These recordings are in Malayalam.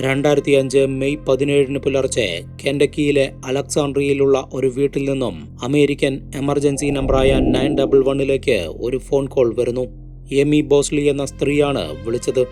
രണ്ടായിരത്തി അഞ്ച് മെയ് പതിനേഴിന് പുലർച്ചെ കെൻഡക്കിയിലെ അലക്സാണ്ട്രിയയിലുള്ള ഒരു വീട്ടിൽ നിന്നും അമേരിക്കൻ എമർജൻസി നമ്പറായ നയൻ ഡബിൾ വണ്ണിലേക്ക് ഒരു ഫോൺ കോൾ വരുന്നു. എമി ബോസ്ലി എന്ന സ്ത്രീയാണ് വിളിച്ചത്.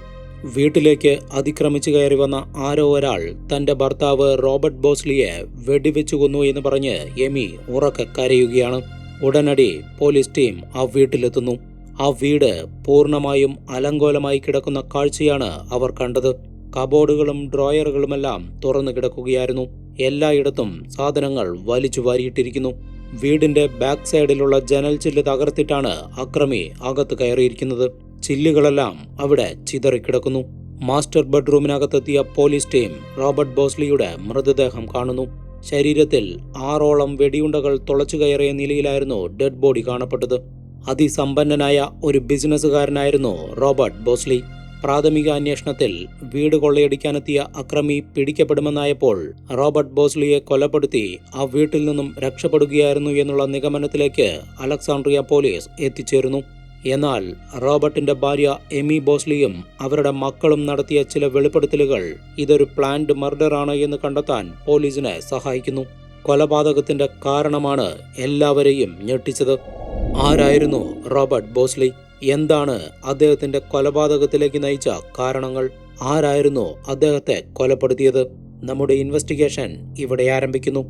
വീട്ടിലേക്ക് അതിക്രമിച്ചു കയറി വന്ന ആരോ ഒരാൾ തന്റെ ഭർത്താവ് റോബർട്ട് ബോസ്ലിയെ വെടിവെച്ചു കൊന്നു എന്ന് പറഞ്ഞ് എമി ഉറക്കെ കരയുകയാണ്. ഉടനടി പോലീസ് ടീം ആ വീട്ടിലെത്തുന്നു. ആ വീട് പൂർണമായും അലങ്കോലമായി കിടക്കുന്ന കാഴ്ചയാണ് അവർ കണ്ടത്. കബോർഡുകളും ഡ്രോയറുകളുമെല്ലാം തുറന്നു കിടക്കുകയായിരുന്നു. എല്ലായിടത്തും സാധനങ്ങൾ വലിച്ചു വാരിയിട്ടിരിക്കുന്നു. വീടിന്റെ ബാക്ക് സൈഡിലുള്ള ജനൽ ചില്ല് തകർത്തിട്ടാണ് അക്രമി അകത്ത് കയറിയിരിക്കുന്നത്. ചില്ലുകളെല്ലാം അവിടെ ചിതറിക്കിടക്കുന്നു. മാസ്റ്റർ ബെഡ്റൂമിനകത്തെത്തിയ പോലീസ് ടീം റോബർട്ട് ബോസ്ലിയുടെ മൃതദേഹം കാണുന്നു. ശരീരത്തിൽ ആറോളം വെടിയുണ്ടകൾ തുളച്ചു കയറിയ നിലയിലായിരുന്നു ഡെഡ് ബോഡി കാണപ്പെട്ടത്. അതിസമ്പന്നനായ ഒരു ബിസിനസ്സുകാരനായിരുന്നു റോബർട്ട് ബോസ്ലി. പ്രാഥമിക അന്വേഷണത്തിൽ വീട് കൊള്ളയടിക്കാനെത്തിയ അക്രമി പിടിക്കപ്പെടുമെന്നായപ്പോൾ റോബർട്ട് ബോസ്ലിയെ കൊലപ്പെടുത്തി ആ വീട്ടിൽ നിന്നും രക്ഷപ്പെടുകയായിരുന്നു എന്നുള്ള നിഗമനത്തിലേക്ക് അലക്സാണ്ട്രിയ പോലീസ് എത്തിച്ചേരുന്നു. എന്നാൽ റോബർട്ടിന്റെ ഭാര്യ എമി ബോസ്ലിയും അവരുടെ മക്കളും നടത്തിയ ചില വെളിപ്പെടുത്തലുകൾ ഇതൊരു പ്ലാൻഡ് മർഡർ ആണ് എന്ന് കണ്ടെത്താൻ പോലീസിനെ സഹായിക്കുന്നു. കൊലപാതകത്തിന്റെ കാരണമാണ് എല്ലാവരെയും ഞെട്ടിച്ചത്. ആരായിരുന്നു റോബർട്ട് ബോസ്ലി? എന്താണ് അദ്ദേഹത്തിന്റെ കൊലപാതകത്തിലേക്ക് നയിച്ച കാരണങ്ങൾ? ആരായിരുന്നു അദ്ദേഹത്തെ കൊലപ്പെടുത്തിയത്? നമ്മുടെ ഇൻവെസ്റ്റിഗേഷൻ ഇവിടെ ആരംഭിക്കുന്നു.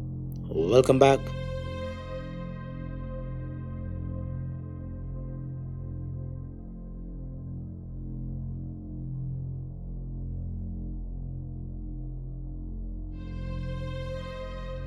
വെൽക്കം ബാക്ക്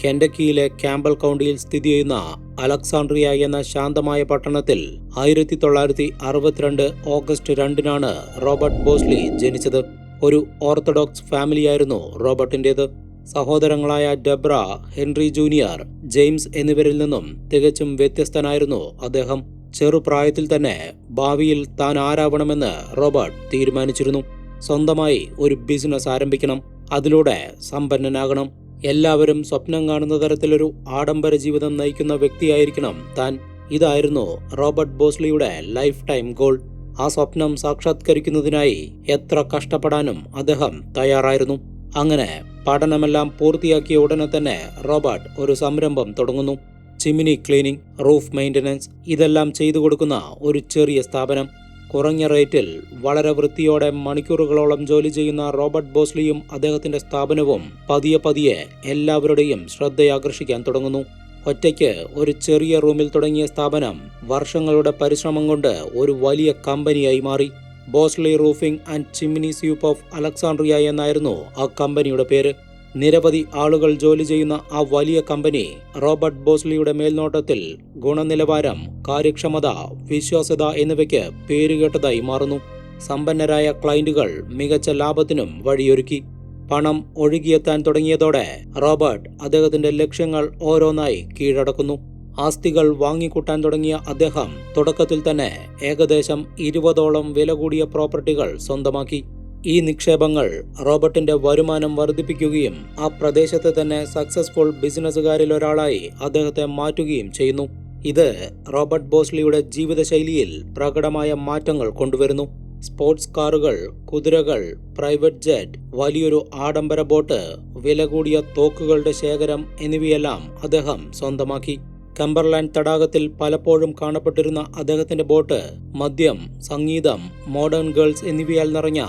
കെൻഡക്കിയിലെ ക്യാമ്പൽ കൗണ്ടിയിൽ സ്ഥിതി ചെയ്യുന്ന അലക്സാണ്ട്രിയ എന്ന ശാന്തമായ പട്ടണത്തിൽ ആയിരത്തി തൊള്ളായിരത്തി അറുപത്തിരണ്ട് ഓഗസ്റ്റ് രണ്ടിനാണ് റോബർട്ട് ബോസ്ലി ജനിച്ചത്. ഒരു ഓർത്തഡോക്സ് ഫാമിലിയായിരുന്നു റോബർട്ടിന്റേത്. സഹോദരങ്ങളായ ഡെബ്ര ഹെൻറി ജൂനിയർ ജെയിംസ് എന്നിവരിൽ നിന്നും തികച്ചും വ്യത്യസ്തനായിരുന്നു അദ്ദേഹം. ചെറുപ്രായത്തിൽ തന്നെ ഭാവിയിൽ താൻ ആരാവണമെന്ന് റോബർട്ട് തീരുമാനിച്ചിരുന്നു. സ്വന്തമായി ഒരു ബിസിനസ് ആരംഭിക്കണം. അതിലൂടെ സമ്പന്നനാകണം. എല്ലാവരും സ്വപ്നം കാണുന്ന തരത്തിലൊരു ആഡംബര ജീവിതം നയിക്കുന്ന വ്യക്തിയായിരിക്കണം താൻ. ഇതായിരുന്നു റോബർട്ട് ബോസ്ലിയുടെ ലൈഫ് ടൈം ഗോൾ. ആ സ്വപ്നം സാക്ഷാത്കരിക്കുന്നതിനായി എത്ര കഷ്ടപ്പെടാനും അദ്ദേഹം തയ്യാറായിരുന്നു. അങ്ങനെ പഠനമെല്ലാം പൂർത്തിയാക്കിയ ഉടനെ തന്നെ റോബർട്ട് ഒരു സംരംഭം തുടങ്ങുന്നു. ചിമിനി ക്ലീനിംഗ് റൂഫ് മെയിന്റനൻസ് ഇതെല്ലാം ചെയ്തു കൊടുക്കുന്ന ഒരു ചെറിയ സ്ഥാപനം. കുറഞ്ഞ റേറ്റിൽ വളരെ വൃത്തിയോടെ മണിക്കൂറുകളോളം ജോലി ചെയ്യുന്ന റോബർട്ട് ബോസ്ലിയും അദ്ദേഹത്തിന്റെ സ്ഥാപനവും പതിയെ പതിയെ എല്ലാവരുടെയും ശ്രദ്ധയാകർഷിക്കാൻ തുടങ്ങുന്നു. ഒറ്റയ്ക്ക് ഒരു ചെറിയ റൂമിൽ തുടങ്ങിയ സ്ഥാപനം വർഷങ്ങളുടെ പരിശ്രമം കൊണ്ട് ഒരു വലിയ കമ്പനിയായി മാറി. Bosley roofing and chimney sweep of Alexandria എന്നായിരുന്നു ആ കമ്പനിയുടെ പേര്. നിരവധി ആളുകൾ ജോലി ചെയ്യുന്ന ആ വലിയ കമ്പനി റോബർട്ട് ബോസ്ലിയുടെ മേൽനോട്ടത്തിൽ ഗുണനിലവാരം കാര്യക്ഷമത വിശ്വാസ്യത എന്നിവയ്ക്ക് പേരുകേട്ടതായി മാറുന്നു. സമ്പന്നരായ ക്ലയന്റുകൾ മികച്ച ലാഭത്തിനും വഴിയൊരുക്കി. പണം ഒഴുകിയെത്താൻ തുടങ്ങിയതോടെ റോബർട്ട് അദ്ദേഹത്തിന്റെ ലക്ഷ്യങ്ങൾ ഓരോന്നായി കീഴടക്കുന്നു. ആസ്തികൾ വാങ്ങിക്കൂട്ടാൻ തുടങ്ങിയ അദ്ദേഹം തുടക്കത്തിൽ തന്നെ ഏകദേശം ഇരുപതോളം വില കൂടിയ പ്രോപ്പർട്ടികൾ സ്വന്തമാക്കി. ഈ നിക്ഷേപങ്ങൾ റോബർട്ടിന്റെ വരുമാനം വർദ്ധിപ്പിക്കുകയും ആ പ്രദേശത്തെ തന്നെ സക്സസ്ഫുൾ ബിസിനസ്സുകാരിൽ ഒരാളായി അദ്ദേഹത്തെ മാറ്റുകയും ചെയ്യുന്നു. ഇത് റോബർട്ട് ബോസ്ലിയുടെ ജീവിതശൈലിയിൽ പ്രകടമായ മാറ്റങ്ങൾ കൊണ്ടുവരുന്നു. സ്പോർട്സ് കാറുകൾ കുതിരകൾ പ്രൈവറ്റ് ജെറ്റ് വലിയൊരു ആഡംബര ബോട്ട് വില കൂടിയ തോക്കുകളുടെ ശേഖരം എന്നിവയെല്ലാം അദ്ദേഹം സ്വന്തമാക്കി. കംബർലാൻഡ് തടാകത്തിൽ പലപ്പോഴും കാണപ്പെട്ടിരുന്ന അദ്ദേഹത്തിന്റെ ബോട്ട് മദ്യം സംഗീതം മോഡേൺ ഗേൾസ് എന്നിവയാൽ നിറഞ്ഞ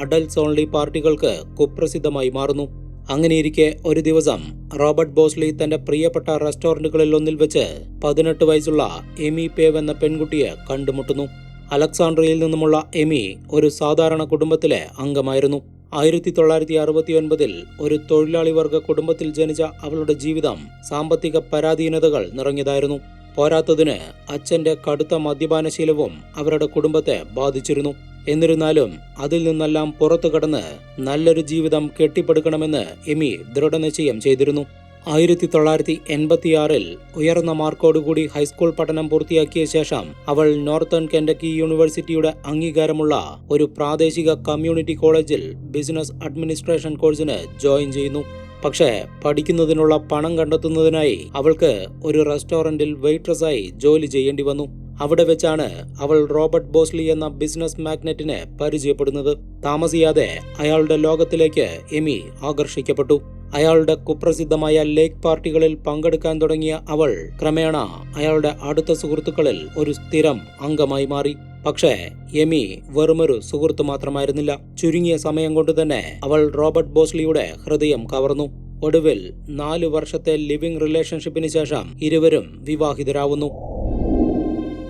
അഡൽട്സ് ഓൺലി പാർട്ടികൾക്ക് കുപ്രസിദ്ധമായി മാറുന്നു. അങ്ങനെയിരിക്കെ ഒരു ദിവസം റോബർട്ട് ബോസ്ലി തന്റെ പ്രിയപ്പെട്ട റെസ്റ്റോറന്റുകളിൽ ഒന്നിൽ വെച്ച് പതിനെട്ട് വയസ്സുള്ള എമി പേവ് എന്ന പെൺകുട്ടിയെ കണ്ടുമുട്ടുന്നു. അലക്സാണ്ട്രിയയിൽ നിന്നുമുള്ള എമി ഒരു സാധാരണ കുടുംബത്തിലെ അംഗമായിരുന്നു. ആയിരത്തി തൊള്ളായിരത്തി അറുപത്തി ഒൻപതിൽ ഒരു തൊഴിലാളി വർഗ കുടുംബത്തിൽ ജനിച്ച അവളുടെ ജീവിതം സാമ്പത്തിക പരാധീനതകൾ നിറഞ്ഞതായിരുന്നു. പോരാത്തതിന് അച്ഛന്റെ കടുത്ത മദ്യപാനശീലവും അവരുടെ കുടുംബത്തെ ബാധിച്ചിരുന്നു. എന്നിരുന്നാലും അതിൽ നിന്നെല്ലാം പുറത്തു കടന്ന് നല്ലൊരു ജീവിതം കെട്ടിപ്പടുക്കണമെന്ന് എമി ദൃഢനിശ്ചയം ചെയ്തിരുന്നു. ആയിരത്തി തൊള്ളായിരത്തി എൺപത്തിയാറിൽ ഉയർന്ന മാർക്കോടുകൂടി ഹൈസ്കൂൾ പഠനം പൂർത്തിയാക്കിയ ശേഷം അവൾ നോർത്തേൺ കെൻഡക്കി യൂണിവേഴ്സിറ്റിയുടെ അംഗീകാരമുള്ള ഒരു പ്രാദേശിക കമ്മ്യൂണിറ്റി കോളേജിൽ ബിസിനസ് അഡ്മിനിസ്ട്രേഷൻ കോഴ്സിന് ജോയിൻ ചെയ്യുന്നു. പക്ഷേ പഠിക്കുന്നതിനുള്ള പണം കണ്ടെത്തുന്നതിനായി അവൾക്ക് ഒരു റെസ്റ്റോറന്റിൽ വെയിട്രസായി ജോലി ചെയ്യേണ്ടി വന്നു. അവിടെ വെച്ചാണ് അവൾ റോബർട്ട് ബോസ്ലി എന്ന ബിസിനസ് മാഗ്നറ്റിനെ പരിചയപ്പെടുന്നത്. താമസിയാതെ അയാളുടെ ലോകത്തിലേക്ക് എമി ആകർഷിക്കപ്പെട്ടു. അയാളുടെ കുപ്രസിദ്ധമായ ലേക്ക് പാർട്ടികളിൽ പങ്കെടുക്കാൻ തുടങ്ങിയ അവൾ ക്രമേണ അയാളുടെ അടുത്ത സുഹൃത്തുക്കളിൽ ഒരു സ്ഥിരം അംഗമായി മാറി. പക്ഷേ എമി വെറുമൊരു സുഹൃത്ത് മാത്രമായിരുന്നില്ല. ചുരുങ്ങിയ സമയം കൊണ്ട് തന്നെ അവൾ റോബർട്ട് ബോസ്ലിയുടെ ഹൃദയം കവർന്നു. ഒടുവിൽ നാലു വർഷത്തെ ലിവിംഗ് റിലേഷൻഷിപ്പിന് ശേഷം ഇരുവരും വിവാഹിതരാവുന്നു.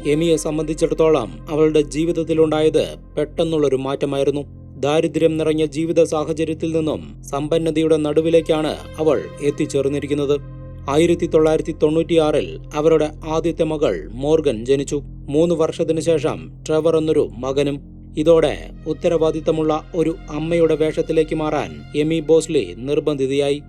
എമിയെ സംബന്ധിച്ചിടത്തോളം അവളുടെ ജീവിതത്തിലുണ്ടായത് പെട്ടെന്നുള്ളൊരു മാറ്റമായിരുന്നു. ദാരിദ്ര്യം നിറഞ്ഞ ജീവിത സാഹചര്യത്തിൽ നിന്നും സമ്പന്നതയുടെ നടുവിലേക്കാണ് അവൾ എത്തിച്ചേർന്നിരിക്കുന്നത്. ആയിരത്തി തൊള്ളായിരത്തി തൊണ്ണൂറ്റിയാറിൽ അവരുടെ ആദ്യത്തെ മകൾ മോർഗൻ ജനിച്ചു. മൂന്ന് വർഷത്തിനു ശേഷം ട്രെവർ എന്നൊരു മകനും ഇതോടെ ഉത്തരവാദിത്തമുള്ള ഒരു അമ്മയുടെ വേഷത്തിലേക്ക് മാറാൻ എമി ബോസ്ലി നിർബന്ധിതയായി.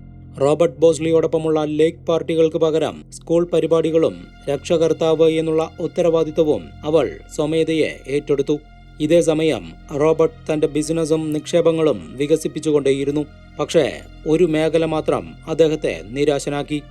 റോബർട്ട് ബോസ്ലിയോടൊപ്പമുള്ള ലേക്ക് പാർട്ടികൾക്ക് പകരം സ്കൂൾ പരിപാടികളും രക്ഷകർത്താവ് എന്നുള്ള ഉത്തരവാദിത്തവും അവൾ സ്വമേധയെ ഏറ്റെടുത്തു. ഇതേ സമയം റോബർട്ട് തന്റെ ബിസിനസ്സും നിക്ഷേപങ്ങളും വികസിപ്പിച്ചുകൊണ്ടേയിരുന്നു. പക്ഷേ ഒരു മേഖല മാത്രം അദ്ദേഹത്തെ നിരാശനാക്കി.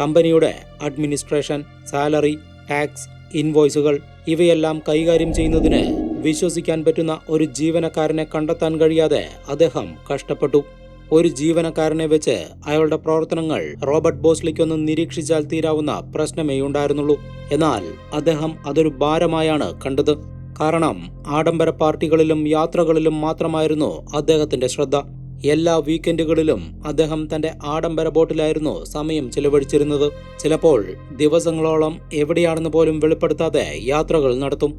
കമ്പനിയുടെ അഡ്മിനിസ്ട്രേഷൻ സാലറി ടാക്സ് ഇൻവോയ്സുകൾ ഇവയെല്ലാം കൈകാര്യം ചെയ്യുന്നതിന് വിശ്വസിക്കാൻ പറ്റുന്ന ഒരു ജീവനക്കാരനെ കണ്ടെത്താൻ കഴിയാതെ അദ്ദേഹം കഷ്ടപ്പെട്ടു. ഒരു ജീവനക്കാരനെ വെച്ച് അയാളുടെ പ്രവർത്തനങ്ങൾ റോബർട്ട് ബോസ്ലിക്കൊന്ന് നിരീക്ഷിച്ചാൽ തീരാവുന്ന പ്രശ്നമേ ഉണ്ടായിരുന്നുള്ളൂ. എന്നാൽ അദ്ദേഹം അതൊരു ഭാരമായാണ് കണ്ടത്. കാരണം ആഡംബര പാർട്ടികളിലും യാത്രകളിലും മാത്രമായിരുന്നു അദ്ദേഹത്തിന്റെ ശ്രദ്ധ. എല്ലാ വീക്കെൻഡുകളിലും അദ്ദേഹം തന്റെ ആഡംബര ബോട്ടിലായിരുന്നു സമയം ചിലവഴിച്ചിരുന്നത്. ചിലപ്പോൾ ദിവസങ്ങളോളം എവിടെയാണെന്ന് പോലും വെളിപ്പെടുത്താതെ യാത്രകൾ നടത്തും.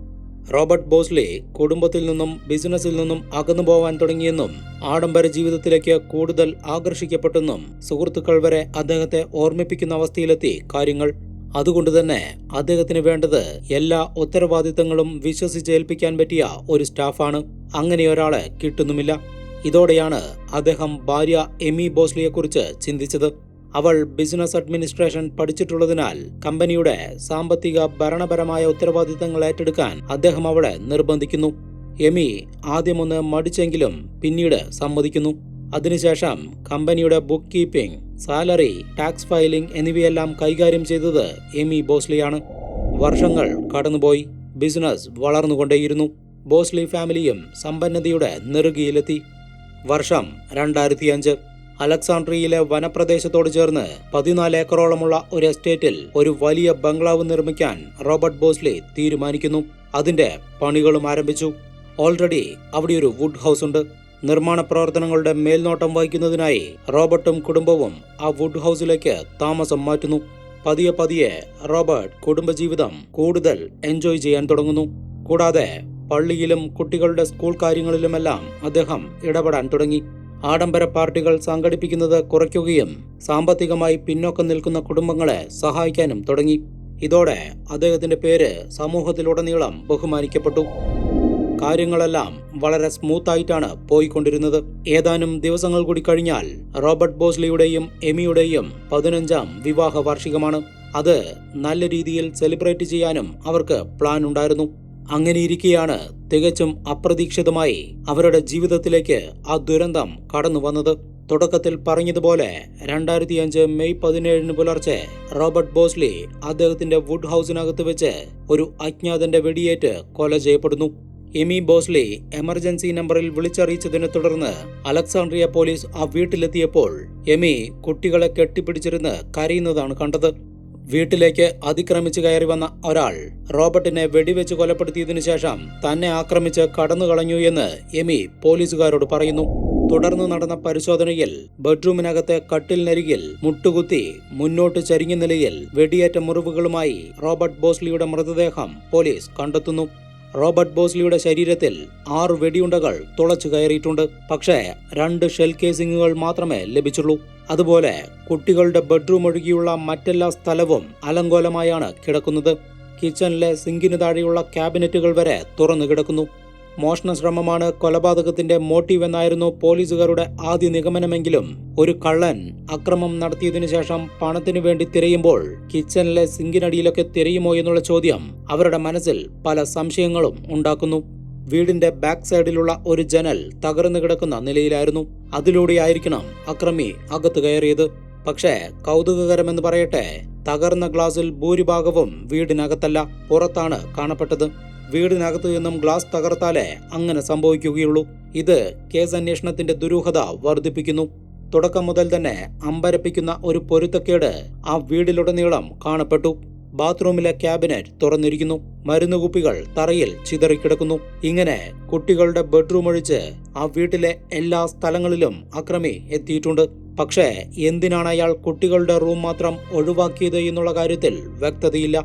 റോബർട്ട് ബോസ്ലി കുടുംബത്തിൽ നിന്നും ബിസിനസ്സിൽ നിന്നും അകന്നു പോവാൻ തുടങ്ങിയെന്നും ആഡംബര ജീവിതത്തിലേക്ക് കൂടുതൽ ആകർഷിക്കപ്പെട്ടെന്നും സുഹൃത്തുക്കൾ വരെ അദ്ദേഹത്തെ ഓർമ്മിപ്പിക്കുന്ന അവസ്ഥയിലെത്തി കാര്യങ്ങൾ. അതുകൊണ്ട് തന്നെ അദ്ദേഹത്തിന് വേണ്ടത് എല്ലാ ഉത്തരവാദിത്തങ്ങളും വിശ്വസിച്ചേൽപ്പിക്കാൻ പറ്റിയ ഒരു സ്റ്റാഫാണ്. അങ്ങനെ ഒരാളെ കിട്ടുന്നുമില്ല. ഇതോടെയാണ് അദ്ദേഹം ഭാര്യ എമി ബോസ്ലിയെക്കുറിച്ച് ചിന്തിച്ചത്. അവൾ ബിസിനസ് അഡ്മിനിസ്ട്രേഷൻ പഠിച്ചിട്ടുള്ളതിനാൽ കമ്പനിയുടെ സാമ്പത്തിക ഭരണപരമായ ഉത്തരവാദിത്തങ്ങൾ ഏറ്റെടുക്കാൻ അദ്ദേഹം അവളെ നിർബന്ധിക്കുന്നു. എമി ആദ്യമൊന്ന് മടിച്ചെങ്കിലും പിന്നീട് സമ്മതിക്കുന്നു. അതിനുശേഷം കമ്പനിയുടെ book keeping salary tax filing എന്നിവയെല്ലാം കൈകാര്യം ചെയ്തത് എമി ബോസ്ലിയാണ്. വർഷങ്ങൾ കടന്നുപോയി ബിസിനസ് വളർന്നുകൊണ്ടേയിരുന്നു. ബോസ്ലി ഫാമിലിയും സമ്പന്നതയുടെ നെറുകിയിലെത്തി. വർഷം രണ്ടായിരത്തി അഞ്ച് അലക്സാണ്ട്രിയയിലെ വനപ്രദേശത്തോട് ചേർന്ന് പതിനാല് ഏക്കറോളമുള്ള ഒരു എസ്റ്റേറ്റിൽ ഒരു വലിയ ബംഗ്ലാവ് നിർമ്മിക്കാൻ റോബർട്ട് ബോസ്ലി തീരുമാനിക്കുന്നു. അതിന്റെ പണികളും ആരംഭിച്ചു. ഓൾറെഡി അവിടെ ഒരു വുഡ് ഹൗസ് ഉണ്ട് നിർമ്മാണ പ്രവർത്തനങ്ങളുടെ മേൽനോട്ടം വഹിക്കുന്നതിനായി റോബർട്ടും കുടുംബവും ആ വുഡ് ഹൗസിലേക്ക് താമസം മാറ്റുന്നു. പതിയെ പതിയെ റോബർട്ട് കുടുംബജീവിതം കൂടുതൽ എൻജോയ് ചെയ്യാൻ തുടങ്ങുന്നു. കൂടാതെ പള്ളിയിലും കുട്ടികളുടെ സ്കൂൾ കാര്യങ്ങളിലുമെല്ലാം അദ്ദേഹം ഇടപെടാൻ തുടങ്ങി. ആഡംബര പാർട്ടികൾ സംഘടിപ്പിക്കുന്നത് കുറയ്ക്കുകയും സാമ്പത്തികമായി പിന്നോക്കം നിൽക്കുന്ന കുടുംബങ്ങളെ സഹായിക്കാനും തുടങ്ങി. ഇതോടെ അദ്ദേഹത്തിന്റെ പേര് സമൂഹത്തിലുടനീളം ബഹുമാനിക്കപ്പെട്ടു. കാര്യങ്ങളെല്ലാം വളരെ സ്മൂത്തായിട്ടാണ് പോയിക്കൊണ്ടിരുന്നത്. ഏതാനും ദിവസങ്ങൾ കൂടി കഴിഞ്ഞാൽ റോബർട്ട് ബോസ്ലിയുടെയും എമിയുടെയും പതിനഞ്ചാം വിവാഹ വാർഷികമാണ്. അത് നല്ല രീതിയിൽ സെലിബ്രേറ്റ് ചെയ്യാനും അവർക്ക് പ്ലാൻ ഉണ്ടായിരുന്നു. അങ്ങനെയിരിക്കെയാണ് തികച്ചും അപ്രതീക്ഷിതമായി അവരുടെ ജീവിതത്തിലേക്ക് ആ ദുരന്തം കടന്നു വന്നത്. തുടക്കത്തിൽ പറഞ്ഞതുപോലെ രണ്ടായിരത്തി അഞ്ച് മെയ് പതിനേഴിന് പുലർച്ചെ റോബർട്ട് ബോസ്ലി അദ്ദേഹത്തിന്റെ വുഡ് ഹൗസിനകത്ത് വെച്ച് ഒരു അജ്ഞാതന്റെ വെടിയേറ്റ് കൊല ചെയ്യപ്പെടുന്നു. എമി ബോസ്ലി എമർജൻസി നമ്പറിൽ വിളിച്ചറിയിച്ചതിനെ തുടർന്ന് അലക്സാണ്ട്രിയ പോലീസ് ആ വീട്ടിലെത്തിയപ്പോൾ എമി കുട്ടികളെ കെട്ടിപ്പിടിച്ചിരുന്ന് കരയുന്നതാണ് കണ്ടത്. വീട്ടിലേക്ക് അതിക്രമിച്ചു കയറി വന്ന ഒരാൾ റോബർട്ടിനെ വെടിവെച്ച് കൊലപ്പെടുത്തിയതിനു ശേഷം തന്നെ ആക്രമിച്ച് കടന്നു കളഞ്ഞു എന്ന് എമി പോലീസുകാരോട് പറയുന്നു. തുടർന്ന് നടന്ന പരിശോധനയിൽ ബെഡ്റൂമിനകത്തെ കട്ടിലിനരികിൽ മുട്ടുകുത്തി മുന്നോട്ട് ചരിഞ്ഞ നിലയിൽ വെടിയേറ്റ മുറിവുകളുമായി റോബർട്ട് ബോസ്ലിയുടെ മൃതദേഹം പോലീസ് കണ്ടെത്തുന്നു. റോബർട്ട് ബോസ്ലിയുടെ ശരീരത്തിൽ ആറ് വെടിയുണ്ടകൾ തുളച്ചു കയറിയിട്ടുണ്ട്. പക്ഷേ രണ്ട് ഷെൽ കേസിങ്ങുകൾ മാത്രമേ ലഭിച്ചുള്ളൂ. അതുപോലെ കുട്ടികളുടെ ബെഡ്റൂം ഒഴികെയുള്ള മറ്റെല്ലാ സ്ഥലവും അലങ്കോലമായാണ് കിടക്കുന്നത്. കിച്ചണിലെ സിങ്കിന് താഴെയുള്ള ക്യാബിനറ്റുകൾ വരെ തുറന്നു കിടക്കുന്നു. മോഷണ ശ്രമമാണ് കൊലപാതകത്തിന്റെ മോട്ടീവ് എന്നായിരുന്നു പോലീസുകാരുടെ ആദ്യ നിഗമനമെങ്കിലും ഒരു കള്ളൻ അക്രമം നടത്തിയതിനു ശേഷം പണത്തിനു വേണ്ടി തിരയുമ്പോൾ കിച്ചണിലെ സിങ്കിനടിയിലൊക്കെ തിരയുമോ എന്നുള്ള ചോദ്യം അവരുടെ മനസ്സിൽ പല സംശയങ്ങളും ഉണ്ടാക്കുന്നു. വീടിന്റെ ബാക്ക് സൈഡിലുള്ള ഒരു ജനൽ തകർന്നു കിടക്കുന്ന നിലയിലായിരുന്നു അതിലൂടെയായിരിക്കണം അക്രമി അകത്ത് കയറിയത്. പക്ഷേ കൗതുകകരമെന്ന് പറയട്ടെ തകർന്ന ഗ്ലാസിൽ ഭൂരിഭാഗവും വീടിനകത്തല്ല പുറത്താണ് കാണപ്പെട്ടത്. വീടിനകത്ത് നിന്നും ഗ്ലാസ് തകർത്താലേ അങ്ങനെ സംഭവിക്കുകയുള്ളൂ. ഇത് കേസ് അന്വേഷണത്തിന്റെ ദുരൂഹത വർദ്ധിപ്പിക്കുന്നു. തുടക്കം മുതൽ തന്നെ അമ്പരപ്പിക്കുന്ന ഒരു പൊരുത്തക്കേട് ആ വീടിലുടനീളം കാണപ്പെട്ടു. ബാത്റൂമിലെ ക്യാബിനറ്റ് തുറന്നിരിക്കുന്നു. മരുന്നുകുപ്പികൾ തറയിൽ ചിതറിക്കിടക്കുന്നു. ഇങ്ങനെ കുട്ടികളുടെ ബെഡ്റൂം ഒഴിച്ച് ആ വീട്ടിലെ എല്ലാ സ്ഥലങ്ങളിലും അക്രമി എത്തിയിട്ടുണ്ട്. പക്ഷേ എന്തിനാണ് അയാൾ കുട്ടികളുടെ റൂം മാത്രം ഒഴിവാക്കിയത് എന്നുള്ള കാര്യത്തിൽ വ്യക്തതയില്ല.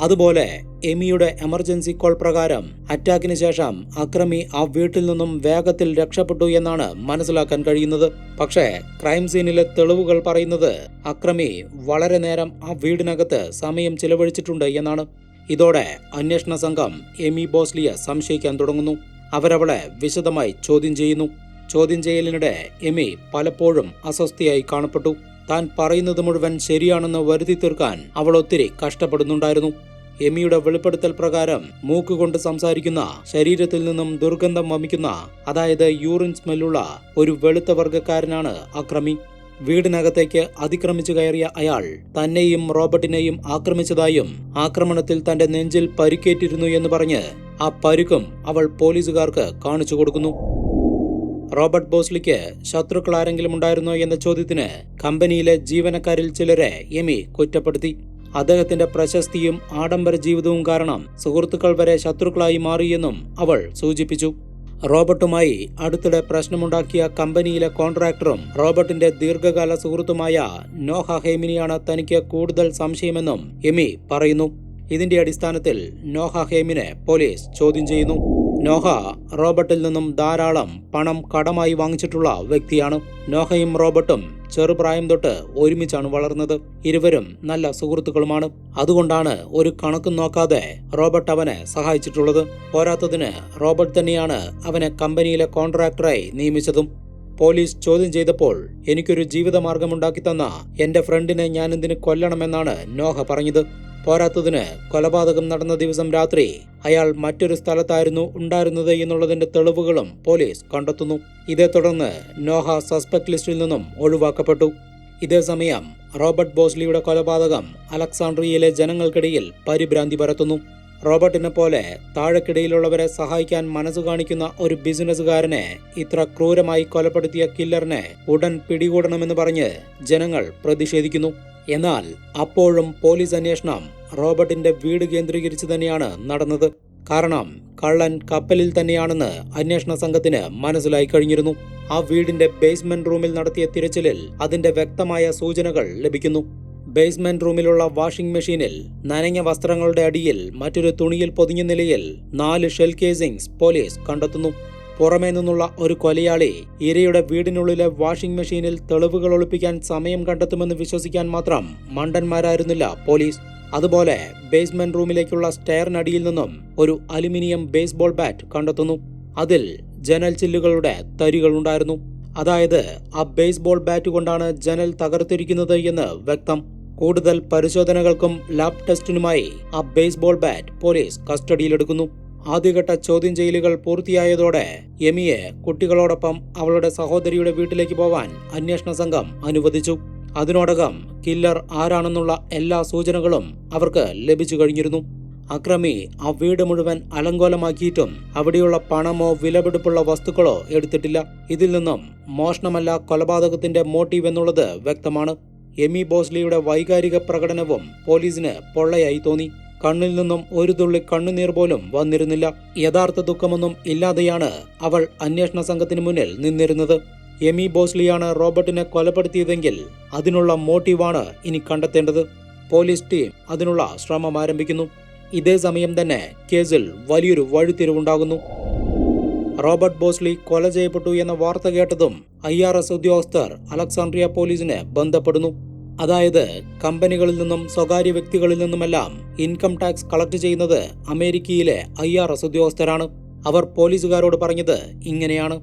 അതുപോലെ എമിയുടെ എമർജൻസി കോൾ പ്രകാരം അറ്റാക്കിന് ശേഷം അക്രമി ആ വീട്ടിൽ നിന്നും വേഗത്തിൽ രക്ഷപ്പെട്ടു എന്നാണ് മനസ്സിലാക്കാൻ കഴിയുന്നത്. പക്ഷേ ക്രൈം സീനിലെ തെളിവുകൾ പറയുന്നത് അക്രമി വളരെ നേരം ആ വീടിനകത്ത് സമയം ചിലവഴിച്ചിട്ടുണ്ട് എന്നാണ്. ഇതോടെ അന്വേഷണ സംഘം എമി ബോസ്ലിയെ സംശയിക്കാൻ തുടങ്ങുന്നു. അവരവളെ വിശദമായി ചോദ്യം ചെയ്യുന്നു. ചോദ്യം ചെയ്യലിനിടെ എമി പലപ്പോഴും അസ്വസ്ഥയായി കാണപ്പെട്ടു. താൻ പറയുന്നത് മുഴുവൻ ശരിയാണെന്ന് വരുത്തി തീർക്കാൻ അവൾ ഒത്തിരി കഷ്ടപ്പെടുന്നുണ്ടായിരുന്നു. എമിയുടെ വെളിപ്പെടുത്തൽ പ്രകാരം മൂക്ക് കൊണ്ട് സംസാരിക്കുന്ന ശരീരത്തിൽ നിന്നും ദുർഗന്ധം വമിക്കുന്ന അതായത് യൂറിൻ സ്മെല്ലുള്ള ഒരു വെളുത്ത വർഗക്കാരനാണ് അക്രമി. വീടിനകത്തേക്ക് അതിക്രമിച്ചു കയറിയ അയാൾ തന്നെയും റോബർട്ടിനെയും ആക്രമിച്ചതായും ആക്രമണത്തിൽ തന്റെ നെഞ്ചിൽ പരിക്കേറ്റിരുന്നു എന്ന് പറഞ്ഞ് ആ പരുക്കും അവൾ പോലീസുകാർക്ക് കാണിച്ചു കൊടുക്കുന്നു. റോബർട്ട് ബോസ്ലിക്ക് ശത്രുക്കൾ ആരെങ്കിലും ഉണ്ടായിരുന്നോ എന്ന ചോദ്യത്തിന് കമ്പനിയിലെ ജീവനക്കാരിൽ ചിലരെ എമി കുറ്റപ്പെടുത്തി. അദ്ദേഹത്തിന്റെ പ്രശസ്തിയും ആഡംബര ജീവിതവും കാരണം സുഹൃത്തുക്കൾ വരെ ശത്രുക്കളായി മാറിയെന്നും അവൾ സൂചിപ്പിച്ചു. റോബർട്ടുമായി അടുത്തിടെ പ്രശ്നമുണ്ടാക്കിയ കമ്പനിയിലെ കോൺട്രാക്ടറും റോബർട്ടിന്റെ ദീർഘകാല സുഹൃത്തുമായ നോഹ ഹേമിനെയാണ് തനിക്ക് കൂടുതൽ സംശയമെന്നും എമി പറയുന്നു. ഇതിന്റെ അടിസ്ഥാനത്തിൽ നോഹ ഹേമിനെ പോലീസ് ചോദ്യം ചെയ്യുന്നു. നോഹ റോബർട്ടിൽ നിന്നും ധാരാളം പണം കടമായി വാങ്ങിച്ചിട്ടുള്ള വ്യക്തിയാണ്. നോഹയും റോബർട്ടും ചെറുപ്രായം തൊട്ട് ഒരുമിച്ചാണ് വളർന്നത്. ഇരുവരും നല്ല സുഹൃത്തുക്കളുമാണ്. അതുകൊണ്ടാണ് ഒരു കണക്കും നോക്കാതെ റോബർട്ട് അവനെ സഹായിച്ചിട്ടുള്ളത്. പോരാത്തതിന് റോബർട്ട് തന്നെയാണ് അവനെ കമ്പനിയിലെ കോൺട്രാക്ടറായി നിയമിച്ചതും. പോലീസ് ചോദ്യം ചെയ്തപ്പോൾ എനിക്കൊരു ജീവിതമാർഗമുണ്ടാക്കി തന്ന എന്റെ ഫ്രണ്ടിനെ ഞാനെന്തിന് കൊല്ലണമെന്നാണ് നോഹ പറഞ്ഞത്. പോരാത്തതിന് കൊലപാതകം നടന്ന ദിവസം രാത്രി അയാൾ മറ്റൊരു സ്ഥലത്തായിരുന്നു ഉണ്ടായിരുന്നത് എന്നുള്ളതിന്റെ തെളിവുകളും പോലീസ് കണ്ടെത്തുന്നു. ഇതേ തുടർന്ന് നോഹ സസ്പെക്ട് ലിസ്റ്റിൽ നിന്നും ഒഴിവാക്കപ്പെട്ടു. ഇതേസമയം റോബർട്ട് ബോസ്ലിയുടെ കൊലപാതകം അലക്സാണ്ട്രിയയിലെ ജനങ്ങൾക്കിടയിൽ പരിഭ്രാന്തി പരത്തുന്നു. റോബർട്ടിനെ പോലെ താഴെക്കിടയിലുള്ളവരെ സഹായിക്കാൻ മനസ്സു കാണിക്കുന്ന ഒരു ബിസിനസ്സുകാരനെ ഇത്ര ക്രൂരമായി കൊലപ്പെടുത്തിയ കില്ലറിനെ ഉടൻ പിടികൂടണമെന്ന് പറഞ്ഞ് ജനങ്ങൾ പ്രതിഷേധിക്കുന്നു. എന്നാൽ അപ്പോഴും പോലീസ് അന്വേഷണം റോബർട്ടിന്റെ വീട് കേന്ദ്രീകരിച്ച് തന്നെയാണ് നടന്നത്. കാരണം കള്ളൻ കപ്പലിൽ തന്നെയാണെന്ന് അന്വേഷണ സംഘത്തിന് മനസ്സിലായി കഴിഞ്ഞിരുന്നു. ആ വീടിന്റെ ബേസ്മെന്റ് റൂമിൽ നടത്തിയ തിരച്ചിലിൽ അതിന്റെ വ്യക്തമായ സൂചനകൾ ലഭിക്കുന്നു. ബേസ്മെന്റ് റൂമിലുള്ള വാഷിംഗ് മെഷീനിൽ നനഞ്ഞ വസ്ത്രങ്ങളുടെ അടിയിൽ മറ്റൊരു തുണിയിൽ പൊതിഞ്ഞ നിലയിൽ നാല് ഷെൽ കേസിംഗ്സ് പോലീസ് കണ്ടെത്തുന്നു. പുറമേ നിന്നുള്ള ഒരു കൊലയാളി ഇരയുടെ വീടിനുള്ളിലെ വാഷിംഗ് മെഷീനിൽ തെളിവുകൾ ഒളിപ്പിക്കാൻ സമയം കണ്ടെത്തുമെന്ന് വിശ്വസിക്കാൻ മാത്രം മണ്ടന്മാരായിരുന്നില്ല പോലീസ്. അതുപോലെ ബേസ്മെന്റ് റൂമിലേക്കുള്ള സ്റ്റെയറിനടിയിൽ നിന്നും ഒരു അലുമിനിയം ബേസ്ബോൾ ബാറ്റ് കണ്ടെത്തുന്നു. അതിൽ ജനൽ ചില്ലുകളുടെ തരികൾ ഉണ്ടായിരുന്നു. അതായത് ആ ബേസ്ബോൾ ബാറ്റ് കൊണ്ടാണ് ജനൽ തകർത്തിരിക്കുന്നത് എന്ന് വ്യക്തം. കൂടുതൽ പരിശോധനകൾക്കും ലാബ് ടെസ്റ്റിനുമായി ആ ബേസ്ബോൾ ബാറ്റ് പോലീസ് കസ്റ്റഡിയിലെടുക്കുന്നു. ആദ്യഘട്ട ചോദ്യം ചെയ്യലുകൾ പൂർത്തിയായതോടെ എമിയെ കുട്ടികളോടൊപ്പം അവളുടെ സഹോദരിയുടെ വീട്ടിലേക്ക് പോവാൻ അന്വേഷണ സംഘം അനുവദിച്ചു. അതിനോടകം കില്ലർ ആരാണെന്നുള്ള എല്ലാ സൂചനകളും അവർക്ക് ലഭിച്ചു കഴിഞ്ഞിരുന്നു. അക്രമി ആ വീട് മുഴുവൻ അലങ്കോലമാക്കിയിട്ടും അവിടെയുള്ള പണമോ വിലപിടിപ്പുള്ള വസ്തുക്കളോ എടുത്തിട്ടില്ല. ഇതിൽ നിന്നും മോഷണമല്ല കൊലപാതകത്തിന്റെ മോട്ടീവ് എന്നുള്ളത് വ്യക്തമാണ്. എമി ബോസ്ലിയുടെ വൈകാരിക പ്രകടനവും പോലീസിന് പൊള്ളയായി തോന്നി. കണ്ണിൽ നിന്നും ഒരു തുള്ളി കണ്ണുനീർ പോലും വന്നിരുന്നില്ല. യഥാർത്ഥ ദുഃഖമൊന്നും ഇല്ലാതെയാണ് അവൾ അന്വേഷണ സംഘത്തിന് മുന്നിൽ നിന്നിരുന്നത്. എമി ബോസ്ലിയാണ് റോബർട്ടിനെ കൊലപ്പെടുത്തിയതെങ്കിൽ അതിനുള്ള മോട്ടീവാണ് ഇനി കണ്ടെത്തേണ്ടത്. പോലീസ് ടീം അതിനുള്ള ശ്രമം ആരംഭിക്കുന്നു. ഇതേ സമയം തന്നെ കേസിൽ വലിയൊരു വഴിത്തിരിവുണ്ടാകുന്നു. റോബർട്ട് ബോസ്ലി കൊല ചെയ്യപ്പെട്ടു എന്ന വാർത്ത കേട്ടതും ഐ ആർ എസ് ഉദ്യോഗസ്ഥർ അലക്സാണ്ട്രിയ പോലീസിനെ ബന്ധപ്പെടുന്നു. അതായത് കമ്പനികളിൽ നിന്നും സ്വകാര്യ വ്യക്തികളിൽ നിന്നുമെല്ലാം ഇൻകം ടാക്സ് കളക്ട് ചെയ്യുന്നത് അമേരിക്കയിലെ ഐ ആർ എസ് ഉദ്യോഗസ്ഥരാണ്. അവർ പോലീസുകാരോട് പറഞ്ഞത് ഇങ്ങനെയാണ്.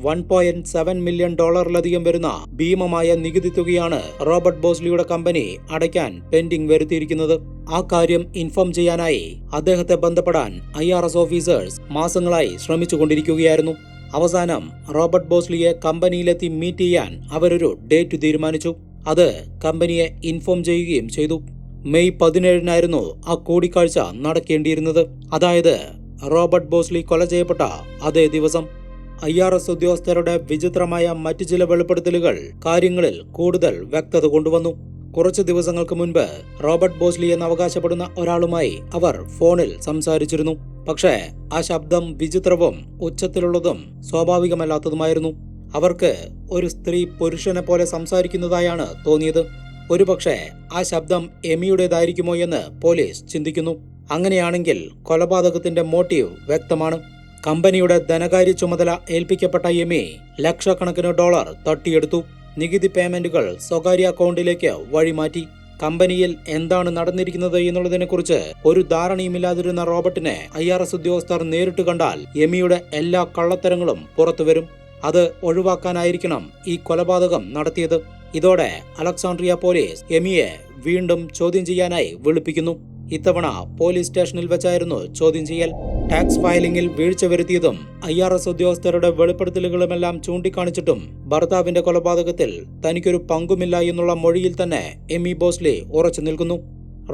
വൺ പോയിന്റ് സെവൻ മില്യൺ ഡോളറിലധികം വരുന്ന ഭീമമായ നികുതി തുകയാണ് റോബർട്ട് ബോസ്ലിയുടെ കമ്പനി അടയ്ക്കാൻ പെൻഡിംഗ് വരുത്തിയിരിക്കുന്നത്. ആ കാര്യം ഇൻഫോം ചെയ്യാനായി അദ്ദേഹത്തെ ബന്ധപ്പെടാൻ ഐ ആർ എസ് ഓഫീസേഴ്സ് മാസങ്ങളായി ശ്രമിച്ചുകൊണ്ടിരിക്കുകയായിരുന്നു. അവസാനം റോബർട്ട് ബോസ്ലിയെ കമ്പനിയിലെത്തി മീറ്റ് ചെയ്യാൻ അവരൊരു ഡേറ്റ് തീരുമാനിച്ചു. അത് കമ്പനിയെ ഇൻഫോം ചെയ്യുകയും ചെയ്തു. മെയ് പതിനേഴിനായിരുന്നു ആ കൂടിക്കാഴ്ച നടക്കേണ്ടിയിരുന്നത്. അതായത് റോബർട്ട് ബോസ്ലി കൊല ചെയ്യപ്പെട്ട അതേ ദിവസം. ഐ ആർ എസ് ഉദ്യോഗസ്ഥരുടെ വിചിത്രമായ മറ്റു ചില വെളിപ്പെടുത്തലുകൾ കാര്യങ്ങളിൽ കൂടുതൽ വ്യക്തത കൊണ്ടുവന്നു. കുറച്ചു ദിവസങ്ങൾക്ക് മുൻപ് റോബർട്ട് ബോസ്ലി എന്ന് അവകാശപ്പെടുന്ന ഒരാളുമായി അവർ ഫോണിൽ സംസാരിച്ചിരുന്നു. പക്ഷേ ആ ശബ്ദം വിചിത്രവും ഉച്ചത്തിലുള്ളതും സ്വാഭാവികമല്ലാത്തതുമായിരുന്നു. അവർക്ക് ഒരു സ്ത്രീ പുരുഷനെ പോലെ സംസാരിക്കുന്നതായാണ് തോന്നിയത്. ഒരുപക്ഷെ ആ ശബ്ദം എമിയുടേതായിരിക്കുമോ എന്ന് പോലീസ് ചിന്തിക്കുന്നു. അങ്ങനെയാണെങ്കിൽ കൊലപാതകത്തിന്റെ മോട്ടീവ് വ്യക്തമാണ്. കമ്പനിയുടെ ധനകാര്യ ചുമതല ഏൽപ്പിക്കപ്പെട്ട എമി ലക്ഷക്കണക്കിന് ഡോളർ തട്ടിയെടുത്തു. നികുതി പേയ്മെന്റുകൾ സ്വകാര്യ അക്കൗണ്ടിലേക്ക് വഴിമാറ്റി. കമ്പനിയിൽ എന്താണ് നടന്നിരിക്കുന്നത് എന്നുള്ളതിനെക്കുറിച്ച് ഒരു ധാരണയുമില്ലാതിരുന്ന റോബർട്ടിനെ ഐ ആർ എസ് ഉദ്യോഗസ്ഥർ നേരിട്ട് കണ്ടാൽ എമിയുടെ എല്ലാ കള്ളത്തരങ്ങളും പുറത്തുവരും. അത് ഒഴിവാക്കാനായിരിക്കണം ഈ കൊലപാതകം നടത്തിയത്. ഇതോടെ അലക്സാണ്ട്രിയ പോലീസ് എമിയെ വീണ്ടും ചോദ്യം ചെയ്യാനായി വിളിപ്പിക്കുന്നു. ഇത്തവണ പോലീസ് സ്റ്റേഷനിൽ വെച്ചായിരുന്നു ചോദ്യം ചെയ്യൽ. ടാക്സ് ഫയലിംഗിൽ വീഴ്ച വരുത്തിയതും ഐ ആർ എസ് ഉദ്യോഗസ്ഥരുടെ വെളിപ്പെടുത്തലുകളുമെല്ലാം ചൂണ്ടിക്കാണിച്ചിട്ടും ഭർത്താവിന്റെ കൊലപാതകത്തിൽ തനിക്കൊരു പങ്കുമില്ല എന്നുള്ള മൊഴിയിൽ തന്നെ എമി ബോസ്ലി ഉറച്ചു നിൽക്കുന്നു.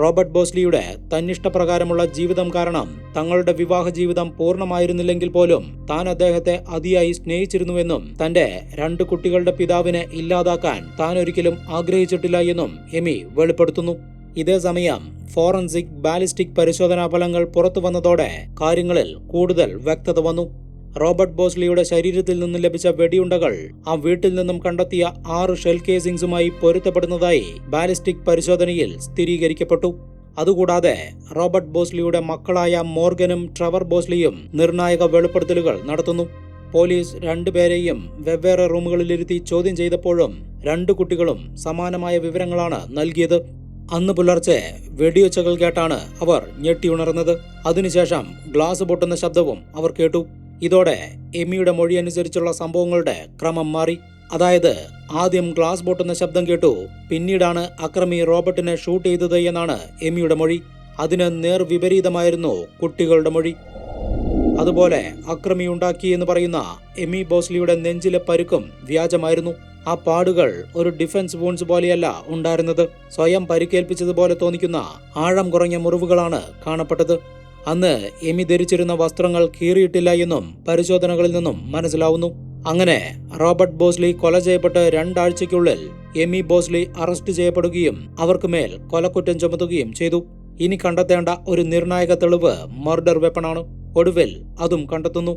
റോബർട്ട് ബോസ്ലിയുടെ തന്നിഷ്ടപ്രകാരമുള്ള ജീവിതം കാരണം തങ്ങളുടെ വിവാഹ ജീവിതം പൂർണമായിരുന്നില്ലെങ്കിൽ പോലും താൻ അദ്ദേഹത്തെ അതിയായി സ്നേഹിച്ചിരുന്നുവെന്നും തന്റെ രണ്ട് കുട്ടികളുടെ പിതാവിനെ ഇല്ലാതാക്കാൻ താൻ ഒരിക്കലും ആഗ്രഹിച്ചിട്ടില്ല എന്നും എമി വെളിപ്പെടുത്തുന്നു. ഇതേ സമയം ഫോറൻസിക് ബാലിസ്റ്റിക് പരിശോധനാ ഫലങ്ങൾ പുറത്തു വന്നതോടെ കാര്യങ്ങളിൽ കൂടുതൽ വ്യക്തത വന്നു. റോബർട്ട് ബോസ്ലിയുടെ ശരീരത്തിൽ നിന്ന് ലഭിച്ച വെടിയുണ്ടകൾ ആ വീട്ടിൽ നിന്നും കണ്ടെത്തിയ ആറ് ഷെൽ കേസിംഗ്സുമായി പൊരുത്തപ്പെടുന്നതായി ബാലിസ്റ്റിക് പരിശോധനയിൽ സ്ഥിരീകരിക്കപ്പെട്ടു. അതുകൂടാതെ റോബർട്ട് ബോസ്ലിയുടെ മക്കളായ മോർഗനും ട്രവർ ബോസ്ലിയും നിർണായക വെളിപ്പെടുത്തലുകൾ നടത്തുന്നു. പോലീസ് രണ്ടുപേരെയും വെവ്വേറെ റൂമുകളിലിരുത്തി ചോദ്യം ചെയ്തപ്പോഴും രണ്ടു കുട്ടികളും സമാനമായ വിവരങ്ങളാണ് നൽകിയത്. അന്ന് പുലർച്ചെ വെടിയൊച്ചകൾ കേട്ടാണ് അവർ ഞെട്ടിയുണർന്നത്. അതിനുശേഷം ഗ്ലാസ് പൊട്ടുന്ന ശബ്ദവും അവർ കേട്ടു. ഇതോടെ എമിയുടെ മൊഴി അനുസരിച്ചുള്ള സംഭവങ്ങളുടെ ക്രമം മാറി. അതായത് ആദ്യം ഗ്ലാസ് പൊട്ടുന്ന ശബ്ദം കേട്ടു പിന്നീടാണ് അക്രമി റോബർട്ടിനെ ഷൂട്ട് ചെയ്തത് എന്നാണ് എമിയുടെ മൊഴി. അതിന് നേർ വിപരീതമായിരുന്നു കുട്ടികളുടെ മൊഴി. അതുപോലെ അക്രമി ഉണ്ടാക്കി എന്ന് പറയുന്ന എമി ബോസ്ലിയുടെ നെഞ്ചിലെ പരുക്കും വ്യാജമായിരുന്നു. ആ പാടുകൾ ഒരു ഡിഫൻസ് വൂൺസ് പോലെയല്ല ഉണ്ടായിരുന്നത്. സ്വയം പരിക്കേൽപ്പിച്ചതുപോലെ തോന്നിക്കുന്ന ആഴം കുറഞ്ഞ മുറിവുകളാണ് കാണപ്പെട്ടത്. അന്ന് എമി ധരിച്ചിരുന്ന വസ്ത്രങ്ങൾ കീറിയിട്ടില്ല എന്നും പരിശോധനകളിൽ നിന്നും മനസ്സിലാവുന്നു. അങ്ങനെ റോബർട്ട് ബോസ്ലി കൊല ചെയ്യപ്പെട്ട് രണ്ടാഴ്ചയ്ക്കുള്ളിൽ എമി ബോസ്ലി അറസ്റ്റ് ചെയ്യപ്പെടുകയും അവർക്ക് മേൽ കൊലക്കുറ്റം ചുമത്തുകയും ചെയ്തു. ഇനി കണ്ടെത്തേണ്ട ഒരു നിർണായക തെളിവ് മർഡർ വെപ്പണാണ് ഒടുവിൽ അതും കണ്ടെത്തുന്നു.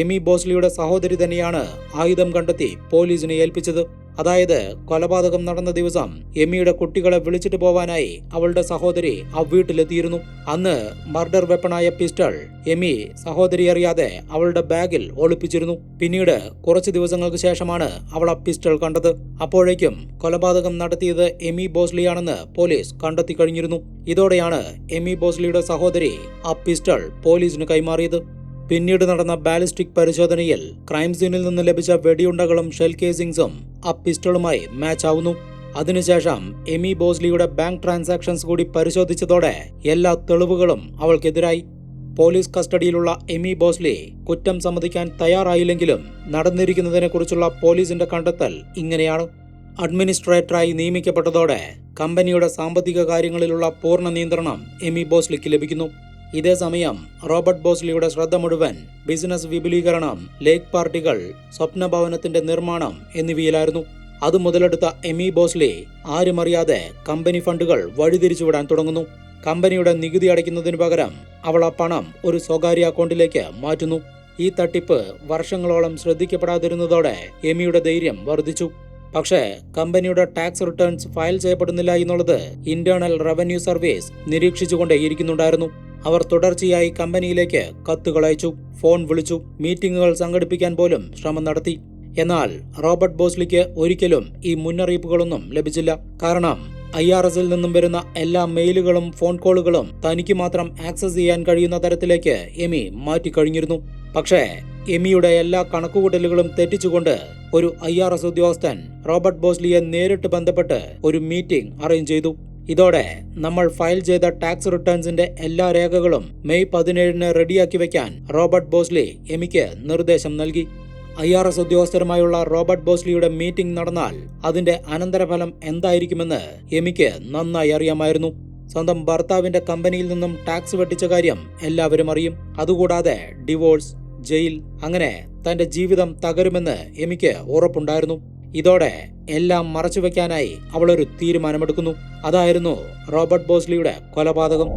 എമി ബോസ്ലിയുടെ സഹോദരി തന്നെയാണ് ആയുധം കണ്ടെത്തി പോലീസിനെ ഏൽപ്പിച്ചത്. അതായത് കൊലപാതകം നടന്ന ദിവസം എമ്മിയുടെ കുട്ടികളെ വിളിച്ചിട്ട് പോവാനായി അവളുടെ സഹോദരി ആ വീട്ടിലെത്തിയിരുന്നു. അന്ന് മർഡർ വെപ്പണായ പിസ്റ്റൾ എമി സഹോദരി അറിയാതെ അവളുടെ ബാഗിൽ ഒളിപ്പിച്ചിരുന്നു. പിന്നീട് കുറച്ച് ദിവസങ്ങൾക്ക് ശേഷമാണ് അവൾ ആ പിസ്റ്റൾ കണ്ടത്. അപ്പോഴേക്കും കൊലപാതകം നടത്തിയത് എമി ബോസ്ലിയാണെന്ന് പോലീസ് കണ്ടെത്തി കഴിഞ്ഞിരുന്നു. ഇതോടെയാണ് എമി ബോസ്ലിയുടെ സഹോദരി ആ പിസ്റ്റൾ പോലീസിന് കൈമാറിയത്. പിന്നീട് നടന്ന ബാലിസ്റ്റിക് പരിശോധനയിൽ ക്രൈം സീനിൽ നിന്ന് ലഭിച്ച വെടിയുണ്ടകളും ഷെൽ കേസിംഗ്സും ആ പിസ്റ്റളുമായി മാച്ച് ആവുന്നു അതിനുശേഷം എമി ബോസ്ലിയുടെ ബാങ്ക് ട്രാൻസാക്ഷൻസ് കൂടി പരിശോധിച്ചതോടെ എല്ലാ തെളിവുകളും അവൾക്കെതിരായി. പോലീസ് കസ്റ്റഡിയിലുള്ള എമി ബോസ്ലി കുറ്റം സമ്മതിക്കാൻ തയ്യാറായില്ലെങ്കിലും നടന്നിരിക്കുന്നതിനെക്കുറിച്ചുള്ള പോലീസിന്റെ കണ്ടെത്തൽ ഇങ്ങനെയാണ്. അഡ്മിനിസ്ട്രേറ്ററായി നിയമിക്കപ്പെട്ടതോടെ കമ്പനിയുടെ സാമ്പത്തിക കാര്യങ്ങളിലുള്ള പൂർണ നിയന്ത്രണം എമി ബോസ്ലിക്ക് ലഭിക്കുന്നു. ഇതേ സമയം റോബർട്ട് ബോസ്ലിയുടെ ശ്രദ്ധ മുഴുവൻ ബിസിനസ് വിപുലീകരണം ലേക്ക് പാർട്ടികൾ സ്വപ്നഭവനത്തിന്റെ നിർമ്മാണം എന്നിവയിലായിരുന്നു. അത് മുതലെടുത്ത എമി ബോസ്ലി ആരുമറിയാതെ കമ്പനി ഫണ്ടുകൾ വഴിതിരിച്ചുവിടാൻ തുടങ്ങുന്നു. കമ്പനിയുടെ നികുതി അടയ്ക്കുന്നതിനു പകരം അവൾ ആ പണം ഒരു സ്വകാര്യ അക്കൗണ്ടിലേക്ക് മാറ്റുന്നു. ഈ തട്ടിപ്പ് വർഷങ്ങളോളം ശ്രദ്ധിക്കപ്പെടാതിരുന്നതോടെ എമിയുടെ ധൈര്യം വർദ്ധിച്ചു. പക്ഷേ കമ്പനിയുടെ ടാക്സ് റിട്ടേൺസ് ഫയൽ ചെയ്യപ്പെടുന്നില്ല എന്നുള്ളത് ഇന്റേണൽ റവന്യൂ സർവീസ് നിരീക്ഷിച്ചുകൊണ്ടേയിരിക്കുന്നുണ്ടായിരുന്നു. അവർ തുടർച്ചയായി കമ്പനിയിലേക്ക് കത്തുകൾ അയച്ചു ഫോൺ വിളിച്ചു മീറ്റിംഗുകൾ സംഘടിപ്പിക്കാൻ പോലും ശ്രമം നടത്തി. എന്നാൽ റോബർട്ട് ബോസ്ലിക്ക് ഒരിക്കലും ഈ മുന്നറിയിപ്പുകളൊന്നും ലഭിച്ചില്ല. കാരണം ഐ ആർ എസിൽ നിന്നും വരുന്ന എല്ലാ മെയിലുകളും ഫോൺ കോളുകളും തനിക്ക് മാത്രം ആക്സസ് ചെയ്യാൻ കഴിയുന്ന തരത്തിലേക്ക് എമി മാറ്റിക്കഴിഞ്ഞിരുന്നു. പക്ഷേ എമിയുടെ എല്ലാ കണക്കുകൂട്ടലുകളും തെറ്റിച്ചുകൊണ്ട് ഒരു ഐ ആർ എസ് ഉദ്യോഗസ്ഥൻ റോബർട്ട് ബോസ്ലിയെ നേരിട്ട് ബന്ധപ്പെട്ട് ഒരു മീറ്റിംഗ് അറേഞ്ച് ചെയ്തു. ഇതോടെ നമ്മൾ ഫയൽ ചെയ്ത ടാക്സ് റിട്ടേൺസിന്റെ എല്ലാ രേഖകളും മെയ് പതിനേഴിന് റെഡിയാക്കി വെക്കാൻ റോബർട്ട് ബോസ്ലി എമിക്ക് നിർദ്ദേശം നൽകി. ഐ ആർ എസ് ഉദ്യോഗസ്ഥരുമായുള്ള റോബർട്ട് ബോസ്ലിയുടെ മീറ്റിംഗ് നടന്നാൽ അതിന്റെ അനന്തരഫലം എന്തായിരിക്കുമെന്ന് എമിക്ക് നന്നായി അറിയാമായിരുന്നു. സ്വന്തം ഭർത്താവിന്റെ കമ്പനിയിൽ നിന്നും ടാക്സ് വെട്ടിച്ച കാര്യം എല്ലാവരും അറിയും. അതുകൂടാതെ ഡിവോഴ്സ് ജയിൽ അങ്ങനെ തന്റെ ജീവിതം തകരുമെന്ന് എമിക്ക് ഉറപ്പുണ്ടായിരുന്നു. ഇതോടെ എല്ലാം മറച്ചുവെക്കാനായി അവളൊരു തീരുമാനമെടുക്കുന്നു. അതായിരുന്നു റോബർട്ട് ബോസ്ലിയുടെ കൊലപാതകം.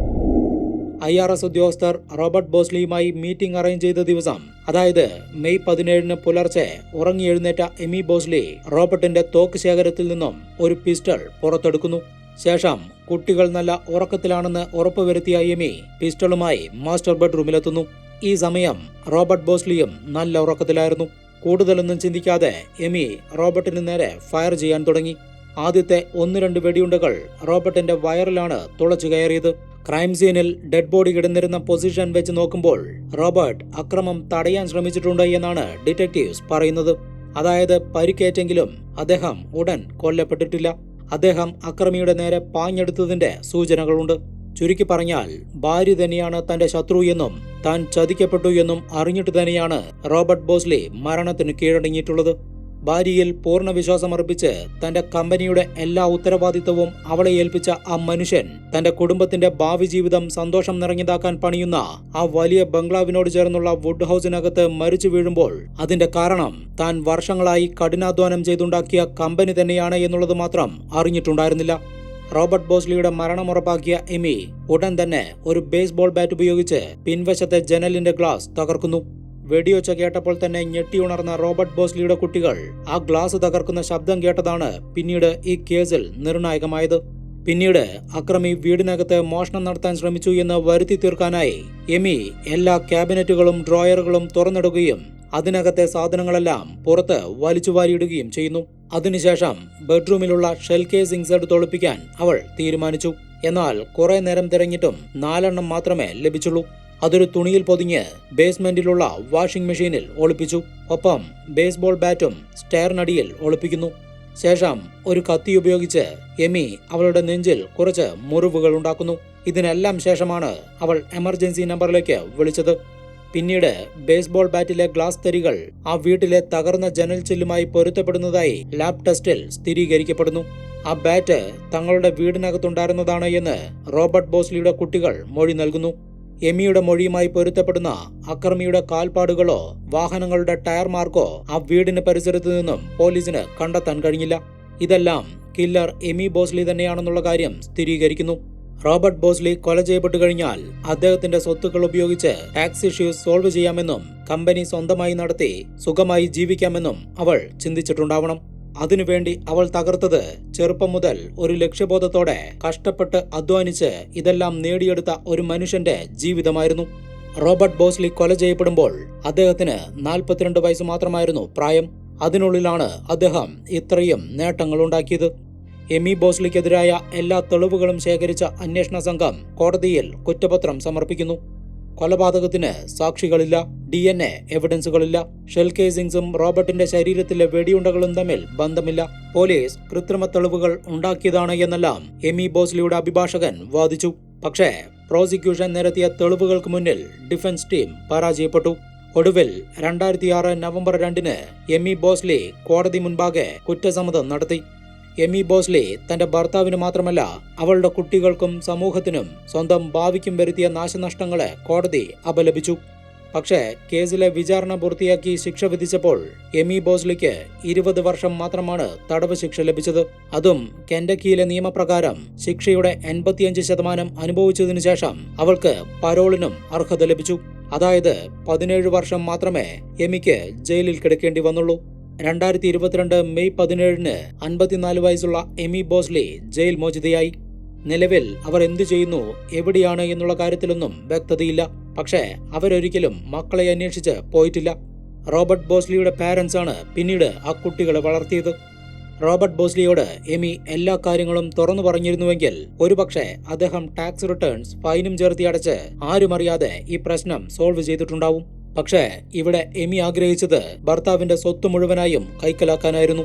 ഐ ആർ എസ് ഉദ്യോഗസ്ഥർ റോബർട്ട് ബോസ്ലിയുമായി മീറ്റിംഗ് അറേഞ്ച് ചെയ്ത ദിവസം അതായത് മെയ് പതിനേഴിന് പുലർച്ചെ ഉറങ്ങി എഴുന്നേറ്റ എമി ബോസ്ലി റോബർട്ടിന്റെ തോക്ക് ശേഖരത്തിൽ നിന്നും ഒരു പിസ്റ്റൾ പുറത്തെടുക്കുന്നു. ശേഷം കുട്ടികൾ നല്ല ഉറക്കത്തിലാണെന്ന് ഉറപ്പുവരുത്തിയ എമി പിസ്റ്റളുമായി മാസ്റ്റർ ബെഡ്റൂമിലെത്തുന്നു. ഈ സമയം റോബർട്ട് ബോസ്ലിയും നല്ല ഉറക്കത്തിലായിരുന്നു. കൂടുതലൊന്നും ചിന്തിക്കാതെ എമി റോബർട്ടിന് നേരെ ഫയർ ചെയ്യാൻ തുടങ്ങി. ആദ്യത്തെ ഒന്ന് രണ്ട് വെടിയുണ്ടകൾ റോബർട്ടിന്റെ വയറിലാണ് തുളച്ചു കയറിയത്. ക്രൈം സീനിൽ ഡെഡ് ബോഡി കിടന്നിരുന്ന പൊസിഷൻ വെച്ച് നോക്കുമ്പോൾ റോബർട്ട് അക്രമം തടയാൻ ശ്രമിച്ചിട്ടുണ്ട് എന്നാണ് ഡിറ്റക്റ്റീവ്സ് പറയുന്നത്. അതായത് പരിക്കേറ്റെങ്കിലും അദ്ദേഹം ഉടൻ കൊല്ലപ്പെട്ടിട്ടില്ല. അദ്ദേഹം അക്രമിയുടെ നേരെ പാഞ്ഞെടുത്തതിന്റെ സൂചനകളുണ്ട്. ചുരുക്കി പറഞ്ഞാൽ ഭാര്യ തന്നെയാണ് തന്റെ ശത്രു എന്നും താൻ ചതിക്കപ്പെട്ടു എന്നും അറിഞ്ഞിട്ട് തന്നെയാണ് റോബർട്ട് ബോസ്ലി മരണത്തിന് കീഴടങ്ങിയിട്ടുള്ളത്. ഭാര്യയിൽ പൂർണ വിശ്വാസമർപ്പിച്ച് തന്റെ കമ്പനിയുടെ എല്ലാ ഉത്തരവാദിത്വവും അവളെ ഏൽപ്പിച്ച ആ മനുഷ്യൻ തന്റെ കുടുംബത്തിന്റെ ഭാവി ജീവിതം സന്തോഷം നിറഞ്ഞതാക്കാൻ പണിയുന്ന ആ വലിയ ബംഗ്ലാവിനോട് ചേർന്നുള്ള വുഡ് ഹൗസിനകത്ത് മരിച്ചു വീഴുമ്പോൾ അതിന്റെ കാരണം താൻ വർഷങ്ങളായി കഠിനാധ്വാനം ചെയ്തുണ്ടാക്കിയ കമ്പനി തന്നെയാണ് എന്നുള്ളത് മാത്രം അറിഞ്ഞിട്ടുണ്ടായിരുന്നില്ല. റോബർട്ട് ബോസ്ലിയുടെ മരണം ഉറപ്പാക്കിയ എമി ഉടൻ തന്നെ ഒരു ബേസ്ബോൾ ബാറ്റ് ഉപയോഗിച്ച് പിൻവശത്തെ ജനലിന്റെ ഗ്ലാസ് തകർക്കുന്നു. വെടിയൊച്ച കേട്ടപ്പോൾ തന്നെ ഞെട്ടിയുണർന്ന റോബർട്ട് ബോസ്ലിയുടെ കുട്ടികൾ ആ ഗ്ലാസ് തകർക്കുന്ന ശബ്ദം കേട്ടതാണ് പിന്നീട് ഈ കേസിൽ നിർണായകമായത്. പിന്നീട് അക്രമി വീടിനകത്ത് മോഷണം നടത്താൻ ശ്രമിച്ചു എന്ന് വരുത്തി തീർക്കാനായി എമി എല്ലാ ക്യാബിനറ്റുകളും ഡ്രോയറുകളും തുറന്നിടുകയും അതിനകത്തെ സാധനങ്ങളെല്ലാം പുറത്ത് വലിച്ചു വാരിയിടുകയും ചെയ്യുന്നു. അതിനുശേഷം ബെഡ്റൂമിലുള്ള ഷെൽ കേസിംഗ്സ് എടുത്ത് ഒളിപ്പിക്കാൻ അവൾ തീരുമാനിച്ചു. എന്നാൽ കുറെ നേരം തിരഞ്ഞിട്ടും നാലെണ്ണം മാത്രമേ ലഭിച്ചുള്ളൂ. അതൊരു തുണിയിൽ പൊതിഞ്ഞ് ബേസ്മെന്റിലുള്ള വാഷിംഗ് മെഷീനിൽ ഒളിപ്പിച്ചു. ഒപ്പം ബേസ്ബോൾ ബാറ്റും സ്റ്റെയറിനടിയിൽ ഒളിപ്പിക്കുന്നു. ശേഷം ഒരു കത്തി ഉപയോഗിച്ച് എമി അവളുടെ നെഞ്ചിൽ കുറച്ച് മുറിവുകൾ ഉണ്ടാക്കുന്നു. ഇതിനെല്ലാം ശേഷമാണ് അവൾ എമർജൻസി നമ്പറിലേക്ക് വിളിച്ചത്. പിന്നീട് ബേസ്ബോൾ ബാറ്റിലെ ഗ്ലാസ് തരികൾ ആ വീട്ടിലെ തകർന്ന ജനൽ ചില്ലുമായി പൊരുത്തപ്പെടുന്നതായി ലാബ് ടെസ്റ്റിൽ സ്ഥിരീകരിക്കപ്പെടുന്നു. ആ ബാറ്റ് തങ്ങളുടെ വീടിനകത്തുണ്ടായിരുന്നതാണ് എന്ന് റോബർട്ട് ബോസ്ലിയുടെ കുട്ടികൾ മൊഴി നൽകുന്നു. എമിയുടെ മൊഴിയുമായി പൊരുത്തപ്പെടുന്ന അക്രമിയുടെ കാൽപ്പാടുകളോ വാഹനങ്ങളുടെ ടയർ മാർക്കോ ആ വീടിന് പരിസരത്തു നിന്നും പോലീസിന് കണ്ടെത്താൻ കഴിഞ്ഞില്ല. ഇതെല്ലാം കില്ലർ എമി ബോസ്ലി തന്നെയാണെന്നുള്ള കാര്യം സ്ഥിരീകരിക്കുന്നു. റോബർട്ട് ബോസ്ലി കൊല ചെയ്യപ്പെട്ടു കഴിഞ്ഞാൽ അദ്ദേഹത്തിന്റെ സ്വത്തുക്കൾ ഉപയോഗിച്ച് ടാക്സ് ഇഷ്യൂസ് സോൾവ് ചെയ്യാമെന്നും കമ്പനി സ്വന്തമായി നടത്തി സുഖമായി ജീവിക്കാമെന്നും അവൾ ചിന്തിച്ചിട്ടുണ്ടാവണം. അതിനുവേണ്ടി അവൾ തകർത്തത് ചെറുപ്പം മുതൽ ഒരു ലക്ഷ്യബോധത്തോടെ കഷ്ടപ്പെട്ട് അധ്വാനിച്ച് ഇതെല്ലാം നേടിയെടുത്ത ഒരു മനുഷ്യന്റെ ജീവിതമായിരുന്നു. റോബർട്ട് ബോസ്ലി കൊല ചെയ്യപ്പെടുമ്പോൾ അദ്ദേഹത്തിന് നാൽപ്പത്തിരണ്ട് വയസ്സ് മാത്രമായിരുന്നു പ്രായം. അതിനുള്ളിലാണ് അദ്ദേഹം ഇത്രയും നേട്ടങ്ങൾ ഉണ്ടാക്കിയത് എമി ബോസ്ലിക്കെതിരായ എല്ലാ തെളിവുകളും ശേഖരിച്ച അന്വേഷണ സംഘം കോടതിയിൽ കുറ്റപത്രം സമർപ്പിക്കുന്നു. കൊലപാതകത്തിന് സാക്ഷികളില്ല ഡി എൻ എ എവിഡൻസുകളില്ല ഷെൽ കേസിംഗ്സും റോബർട്ടിന്റെ ശരീരത്തിലെ വെടിയുണ്ടകളും തമ്മിൽ ബന്ധമില്ല. പോലീസ് കൃത്രിമ തെളിവുകൾ ഉണ്ടാക്കിയതാണ് എന്നെല്ലാം എമി ബോസ്ലിയുടെ അഭിഭാഷകൻ വാദിച്ചു. പക്ഷേ പ്രോസിക്യൂഷൻ നിരത്തിയ തെളിവുകൾക്ക് മുന്നിൽ ഡിഫൻസ് ടീം പരാജയപ്പെട്ടു. ഒടുവിൽ രണ്ടായിരത്തി ആറ് നവംബർ രണ്ടിന് എമി ബോസ്ലി കോടതി മുൻപാകെ കുറ്റസമ്മതം നടത്തി. എമി ബോസ്ലി തന്റെ ഭർത്താവിന് മാത്രമല്ല അവളുടെ കുട്ടികൾക്കും സമൂഹത്തിനും സ്വന്തം ഭാവിക്കും വരുത്തിയ നാശനഷ്ടങ്ങളെ കോടതി അപലപിച്ചു. പക്ഷേ കേസിലെ വിചാരണ പൂർത്തിയാക്കി ശിക്ഷ വിധിച്ചപ്പോൾ എമി ബോസ്ലിക്ക് ഇരുപത് വർഷം മാത്രമാണ് തടവ് ശിക്ഷ ലഭിച്ചത്. അതും കെൻഡക്കിയിലെ നിയമപ്രകാരം ശിക്ഷയുടെ എൺപത്തിയഞ്ച് ശതമാനം അനുഭവിച്ചതിനു ശേഷം അവൾക്ക് പരോളിനും അർഹത ലഭിച്ചു. അതായത് പതിനേഴ് വർഷം മാത്രമേ എമിക്ക് ജയിലിൽ കിടക്കേണ്ടി വന്നുള്ളൂ. രണ്ടായിരത്തി ഇരുപത്തിരണ്ട് മെയ് പതിനേഴിന് അൻപത്തിനാല് വയസ്സുള്ള എമി ബോസ്ലി ജയിൽ മോചിതയായി. നിലവിൽ അവർ എന്തു ചെയ്യുന്നു എവിടെയാണ് എന്നുള്ള കാര്യത്തിലൊന്നും വ്യക്തതയില്ല. പക്ഷേ അവരൊരിക്കലും മക്കളെ അന്വേഷിച്ച് പോയിട്ടില്ല. റോബർട്ട് ബോസ്ലിയുടെ പാരൻസ് ആണ് പിന്നീട് ആ കുട്ടികളെ വളർത്തിയത്. റോബർട്ട് ബോസ്ലിയോട് എമി എല്ലാ കാര്യങ്ങളും തുറന്നു പറഞ്ഞിരുന്നുവെങ്കിൽ ഒരുപക്ഷെ അദ്ദേഹം ടാക്സ് റിട്ടേൺസ് ഫൈനും ചേർത്തി അടച്ച് ആരുമറിയാതെ ഈ പ്രശ്നം സോൾവ് ചെയ്തിട്ടുണ്ടാവും. പക്ഷേ ഇവിടെ എമി ആഗ്രഹിച്ചത് ഭർത്താവിന്റെ സ്വത്ത് മുഴുവനായും കൈക്കലാക്കാനായിരുന്നു.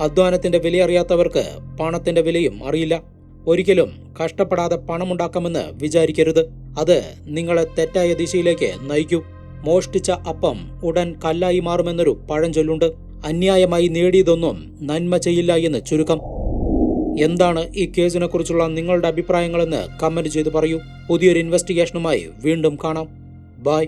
അധ്വാനത്തിന്റെ വിലയറിയാത്തവർക്ക് പണത്തിന്റെ വിലയും അറിയില്ല. ഒരിക്കലും കഷ്ടപ്പെടാതെ പണമുണ്ടാക്കാമെന്ന് വിചാരിക്കരുത്. അത് നിങ്ങളെ തെറ്റായ ദിശയിലേക്ക് നയിക്കൂ. മോഷ്ടിച്ച അപ്പം ഉടൻ കല്ലായി മാറുമെന്നൊരു പഴഞ്ചൊല്ലുണ്ട്. അന്യായമായി നേടിയതൊന്നും നന്മ ചെയ്യില്ല എന്ന് ചുരുക്കം. എന്താണ് ഈ കേസിനെ കുറിച്ചുള്ള നിങ്ങളുടെ അഭിപ്രായങ്ങളെന്ന് കമന്റ് ചെയ്ത് പറയൂ. പുതിയൊരു ഇൻവെസ്റ്റിഗേഷനുമായി വീണ്ടും കാണാം. ബൈ.